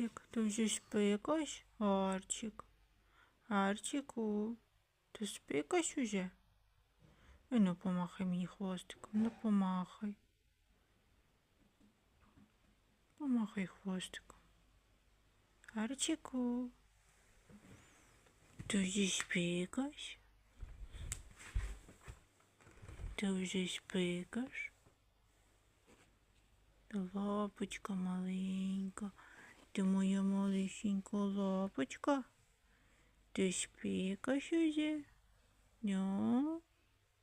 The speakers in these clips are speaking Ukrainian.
Арчик, ти вже спикаєш? Арчик. Арчику, ти спикаєш уже? І ну помахай мені хвостиком, ну помахай. Помахай хвостиком. Арчику. Ти вже спикаєш? Ти вже спикаєш? Лапочка маленька, ти моя малесенька лапочка. Ти спікаєш уже? Ньо,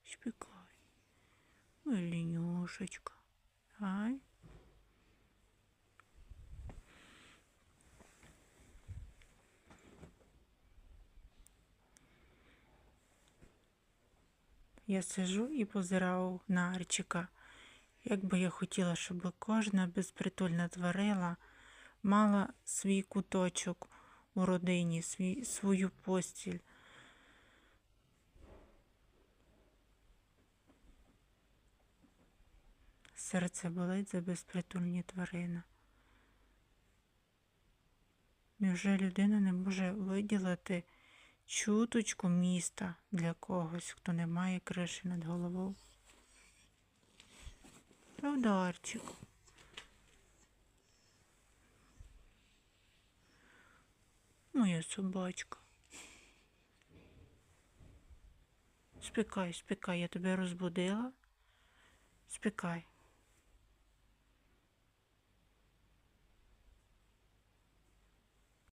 спікай. Ой, лінюшечка. Ай. Я сижу і позирав на Арчика. Як би я хотіла, щоб кожна безпритульна тварила мала свій куточок у родині, свій, свою постіль. Серце болить за безпритульні тварини. Невже людина не може виділити чуточку міста для когось, хто не має криші над головою? Правда, Арчик? Моя собачка. Спікай, спікай, я тебе розбудила. Спікай.